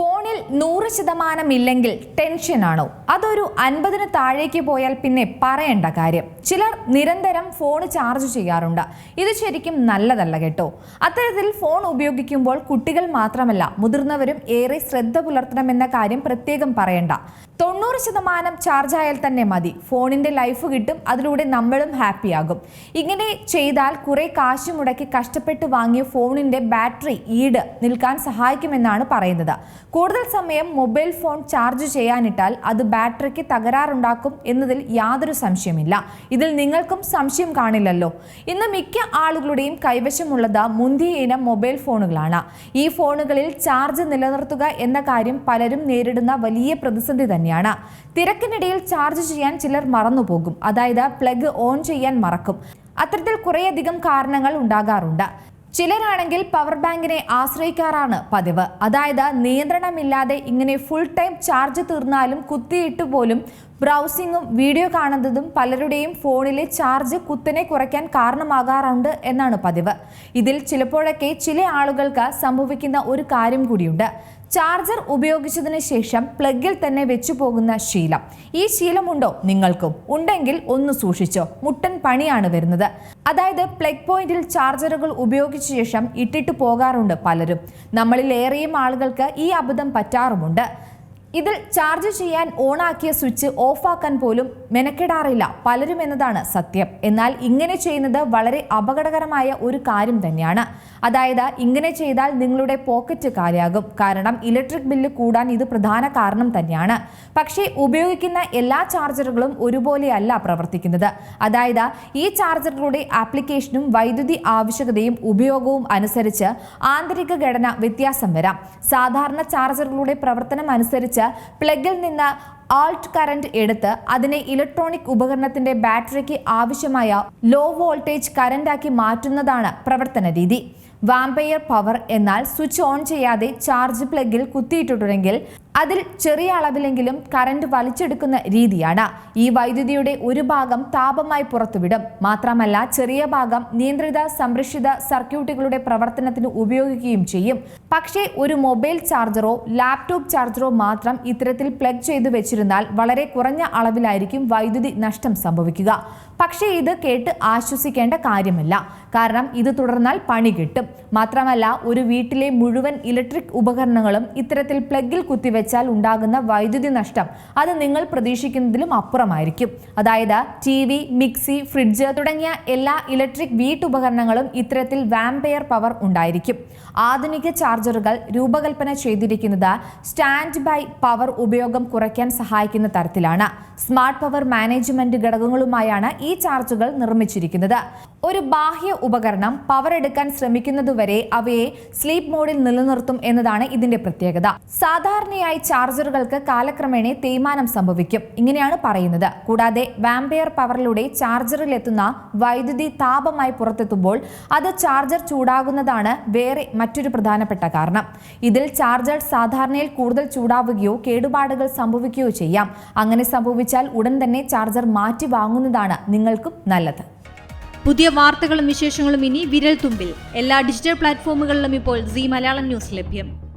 ഫോണിൽ നൂറ് ശതമാനം ഇല്ലെങ്കിൽ ടെൻഷനാണോ? അതൊരു അൻപതിന് താഴേക്ക് പോയാൽ പിന്നെ പറയേണ്ട കാര്യം. ചിലർ നിരന്തരം ഫോൺ ചാർജ് ചെയ്യാറുണ്ട്. ഇത് ശരിക്കും നല്ലതല്ല കേട്ടോ. അത്തരത്തിൽ ഫോൺ ഉപയോഗിക്കുമ്പോൾ കുട്ടികൾ മാത്രമല്ല മുതിർന്നവരും ഏറെ ശ്രദ്ധ പുലർത്തണമെന്ന കാര്യം പ്രത്യേകം പറയണ്ട. തൊണ്ണൂറ് ശതമാനം ചാർജ് ആയാൽ തന്നെ മതി. ഫോണിന്റെ ലൈഫ് കിട്ടും അതിലൂടെ നമ്മളും ഹാപ്പിയാകും. ഇങ്ങനെ ചെയ്താൽ കുറേ കാശ് മുടക്കി കഷ്ടപ്പെട്ട് വാങ്ങിയ ഫോണിന്റെ ബാറ്ററി ഈട് നിൽക്കാൻ സഹായിക്കുമെന്നാണ് പറയുന്നത്. കൂടുതൽ സമയം മൊബൈൽ ഫോൺ ചാർജ് ചെയ്യാനിട്ടാൽ അത് ബാറ്ററിക്ക് തകരാറുണ്ടാക്കും എന്നതിൽ യാതൊരു സംശയമില്ല. ഇതിൽ നിങ്ങൾക്കും സംശയം കാണില്ലല്ലോ. ഇന്ന് മിക്ക ആളുകളുടെയും കൈവശമുള്ളത് മുന്തിയ ഇനം മൊബൈൽ ഫോണുകളാണ്. ഈ ഫോണുകളിൽ ചാർജ് നിലനിർത്തുക എന്ന കാര്യം പലരും നേരിടുന്ന വലിയ പ്രതിസന്ധി തന്നെയാണ്. തിരക്കിനിടയിൽ ചാർജ് ചെയ്യാൻ ചിലർ മറന്നുപോകും. അതായത് പ്ലഗ് ഓൺ ചെയ്യാൻ മറക്കും. അത്തരത്തിൽ കുറേയധികം കാരണങ്ങൾ ഉണ്ടാകാറുണ്ട്. ചിലരാണെങ്കിൽ പവർ ബാങ്കിനെ ആശ്രയിക്കാറാണ് പതിവ്. അതായത് നിയന്ത്രണമില്ലാതെ ഇങ്ങനെ ഫുൾ ടൈം ചാർജ് തീർന്നാലും കുത്തിയിട്ട് പോലും ബ്രൗസിങ്ങും വീഡിയോ കാണുന്നതും പലരുടെയും ഫോണിലെ ചാർജ് കുത്തനെ കുറയ്ക്കാൻ കാരണമാകാറുണ്ട് എന്നാണ് പതിവ്. ഇതിൽ ചിലപ്പോഴൊക്കെ ചില ആളുകൾക്ക് സംഭവിക്കുന്ന ഒരു കാര്യം കൂടിയുണ്ട്. ചാർജർ ഉപയോഗിച്ചതിന് ശേഷം പ്ലഗിൽ തന്നെ വെച്ചു പോകുന്ന ശീലം. ഈ ശീലമുണ്ടോ നിങ്ങൾക്കും? ഉണ്ടെങ്കിൽ ഒന്ന് സൂക്ഷിച്ചോ. മുട്ടൻ പണിയാണ് വരുന്നത്. അതായത് പ്ലഗ് പോയിന്റിൽ ചാർജറുകൾ ഉപയോഗിച്ച ശേഷം ഇട്ടിട്ട് പോകാറുണ്ട് പലരും. നമ്മളിൽ ഏറെയും ആളുകൾക്ക് ഈ അബദ്ധം പറ്റാറുമുണ്ട്. ഇതിൽ ചാർജ് ചെയ്യാൻ ഓണാക്കിയ സ്വിച്ച് ഓഫാക്കാൻ പോലും മെനക്കെടാറില്ല. പലരും എന്നതാണ് സത്യം. എന്നാൽ ഇങ്ങനെ ചെയ്യുന്നത് വളരെ അപകടകരമായ ഒരു കാര്യം തന്നെയാണ്. അതായത് ഇങ്ങനെ ചെയ്താൽ നിങ്ങളുടെ പോക്കറ്റ് കാലിയാകും. കാരണം ഇലക്ട്രിക് ബില്ല് കൂടാൻ ഇത് പ്രധാന കാരണം തന്നെയാണ്. പക്ഷേ ഉപയോഗിക്കുന്ന എല്ലാ ചാർജറുകളും ഒരുപോലെയല്ല പ്രവർത്തിക്കുന്നത്. അതായത് ഈ ചാർജറുകളുടെ ആപ്ലിക്കേഷനും വൈദ്യുതി ആവശ്യകതയും ഉപയോഗവും അനുസരിച്ച് ആന്തരിക ഘടന വ്യത്യാസം വരാം. സാധാരണ ചാർജറുകളുടെ പ്രവർത്തനം അനുസരിച്ച് പ്ലഗിൽ നിന്ന് ആൾട്ട് കറന്റ് എടുത്ത് അതിനെ ഇലക്ട്രോണിക് ഉപകരണത്തിന്റെ ബാറ്ററിക്ക് ആവശ്യമായ ലോ വോൾട്ടേജ് കറന്റാക്കി മാറ്റുന്നതാണ് പ്രവർത്തന രീതി. വാമ്പയർ പവർ എന്നാൽ സ്വിച്ച് ഓൺ ചെയ്യാതെ ചാർജ് പ്ലഗിൽ കുത്തിയിട്ടുണ്ടെങ്കിൽ അതിൽ ചെറിയ അളവിലെങ്കിലും കറന്റ് വലിച്ചെടുക്കുന്ന രീതിയാണ്. ഈ വൈദ്യുതിയുടെ ഒരു ഭാഗം താപമായി പുറത്തുവിടും. മാത്രമല്ല ചെറിയ ഭാഗം നിയന്ത്രിത സംരക്ഷിത സർക്യൂട്ടുകളുടെ പ്രവർത്തനത്തിന് ഉപയോഗിക്കുകയും ചെയ്യും. പക്ഷേ ഒരു മൊബൈൽ ചാർജറോ ലാപ്ടോപ്പ് ചാർജറോ മാത്രം ഇത്തരത്തിൽ പ്ലഗ് ചെയ്തു വെച്ചിരുന്നാൽ വളരെ കുറഞ്ഞ അളവിലായിരിക്കും വൈദ്യുതി നഷ്ടം സംഭവിക്കുക. പക്ഷേ ഇത് കേട്ട് ആശ്വസിക്കേണ്ട കാര്യമല്ല. കാരണം ഇത് തുടർന്നാൽ പണി കിട്ടും. മാത്രമല്ല ഒരു വീട്ടിലെ മുഴുവൻ ഇലക്ട്രിക് ഉപകരണങ്ങളും ഇത്തരത്തിൽ പ്ലഗിൽ കുത്തിവെച്ചാൽ ഉണ്ടാകുന്ന വൈദ്യുതി നഷ്ടം അത് നിങ്ങൾ പ്രതീക്ഷിക്കുന്നതിലും അപ്പുറമായിരിക്കും. അതായത് ടി വി മിക്സി ഫ്രിഡ്ജ് തുടങ്ങിയ എല്ലാ ഇലക്ട്രിക് വീട്ടുപകരണങ്ങളും ഇത്തരത്തിൽ വാമ്പയർ പവർ ഉണ്ടായിരിക്കും. ആധുനിക ചാർജറുകൾ രൂപകൽപ്പന ചെയ്തിരിക്കുന്നത് സ്റ്റാൻഡ് ബൈ പവർ ഉപയോഗം കുറയ്ക്കാൻ സഹായിക്കുന്ന തരത്തിലാണ്. സ്മാർട്ട് പവർ മാനേജ്മെന്റ് ഘടകങ്ങളുമായാണ് ഈ ചാർജുകൾ നിർമ്മിച്ചിരിക്കുന്നത്. ഒരു ബാഹ്യ ഉപകരണം പവർ എടുക്കാൻ ശ്രമിക്കുന്നതുവരെ അവയെ സ്ലീപ്പ് മോഡിൽ നിലനിർത്തും എന്നതാണ് ഇതിന്റെ പ്രത്യേകത. സാധാരണയായി ചാർജറുകൾക്ക് കാലക്രമേണ തേയ്മാനം സംഭവിക്കും. ഇങ്ങനെയാണ് പറയുന്നത്. കൂടാതെ വാമ്പയർ പവറിലൂടെ ചാർജറിൽ എത്തുന്ന വൈദ്യുതി താപമായി പുറത്തെത്തുമ്പോൾ അത് ചാർജർ ചൂടാകുന്നതാണ് വേറെ മറ്റൊരു പ്രധാനപ്പെട്ട കാരണം. ഇതിൽ ചാർജർ സാധാരണയിൽ കൂടുതൽ ചൂടാവുകയോ കേടുപാടുകൾ സംഭവിക്കുകയോ ചെയ്യാം. അങ്ങനെ സംഭവിച്ചാൽ ഉടൻ തന്നെ ചാർജർ മാറ്റി വാങ്ങുന്നതാണ് നിങ്ങൾക്കും നല്ലത്. പുതിയ വാർത്തകളും വിശേഷങ്ങളും ഇനി വിരൽ തുമ്പിൽ എല്ലാ ഡിജിറ്റൽ പ്ലാറ്റ്ഫോമുകളിലും ഇപ്പോൾ സി മലയാളം ന്യൂസ് ലഭ്യം.